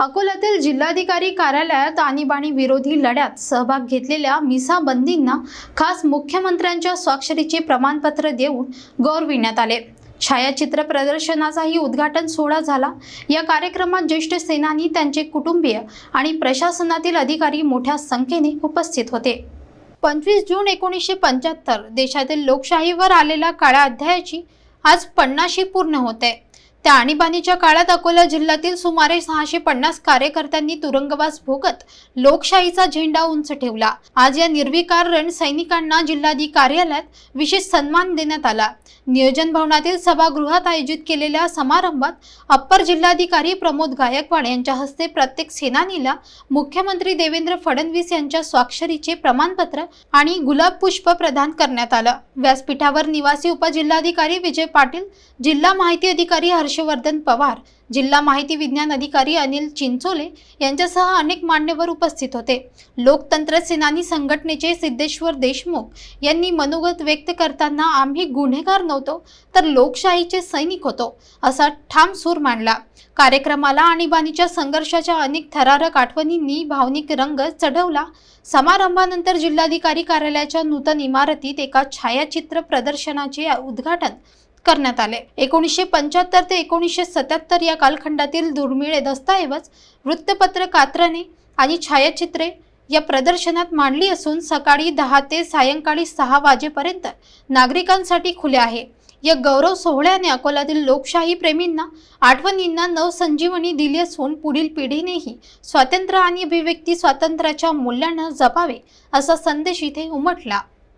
अकोल्यातील जिल्हाधिकारी कार्यालयात आणीबाणी विरोधी लढ्यात सहभाग घेतलेल्या मिसा बंदींना खास मुख्यमंत्र्यांच्या स्वाक्षरीचे प्रमाणपत्र देऊन गौरविण्यात आले. छायाचित्र प्रदर्शनाचाही उद्घाटन सोहळा झाला. या कार्यक्रमात ज्येष्ठ सेनानी त्यांचे कुटुंबीय आणि प्रशासनातील अधिकारी मोठ्या संख्येने उपस्थित होते. पंचवीस जून एकोणीसशे पंच्याहत्तर देशातील लोकशाहीवर आलेल्या काळ्या अध्यायाची आज पन्नाशी पूर्ण होते. आणीबाणीच्या काळात अकोला जिल्ह्यातील सुमारे सहाशे पन्नास कार्यकर्त्यांनी तुरुंगवास भोगत लोकशाहीचा झेंडा उंच ठेवला. आज या निर्विकार रण सैनिकांना जिल्हाधिकारी कार्यालयात विशेष सन्मान देण्यात आला. नियोजन भवनातील सभागृहात आयोजित केलेल्या समारंभात अप्पर जिल्हाधिकारी प्रमोद गायकवाड यांच्या हस्ते प्रत्येक सेनानीला मुख्यमंत्री देवेंद्र फडणवीस यांच्या स्वाक्षरीचे प्रमाणपत्र आणि गुलाब पुष्प प्रदान करण्यात आलं. व्यासपीठावर निवासी उपजिल्हाधिकारी विजय पाटील जिल्हा माहिती अधिकारी हर्ष हर्षवर्धन पवार जिल्हा माहिती विज्ञान अधिकारी अनिल चिंचोले यांच्यासह अनेक मान्यवर उपस्थित होते. लोकतंत्र सेनानी संघटनेचे सिद्धेश्वर देशमुख यांनी मनोगत व्यक्त करताना आम्ही गुन्हेगार नव्हतो तर लोकशाहीचे सैनिक होतो असा ठाम सूर मांडला. कार्यक्रमाला आणीबाणीच्या संघर्षाच्या अनेक थरारक आठवणींनी भावनिक रंग चढवला. समारंभानंतर जिल्हाधिकारी कार्यालयाच्या नूतन इमारतीत एका छायाचित्र प्रदर्शनाचे उद्घाटन करण्यात आले. एकोणीसशे पंच्याहत्तर ते एकोणीसशे सत्याहत्तर या कालखंडातील दुर्मिळ दस्तऐवज वृत्तपत्र कात्रणे आणि छायाचित्रे या प्रदर्शनात मांडली असून सकाळी दहा ते सायंकाळी सहा वाजेपर्यंत नागरिकांसाठी खुले आहे. या गौरव सोहळ्याने अकोल्यातील लोकशाही प्रेमींना आठवणींना नवसंजीवनी दिली असून पुढील पिढीनेही स्वातंत्र्य आणि अभिव्यक्ती स्वातंत्र्याच्या मूल्यांना जपावे असा संदेश इथे उमटला.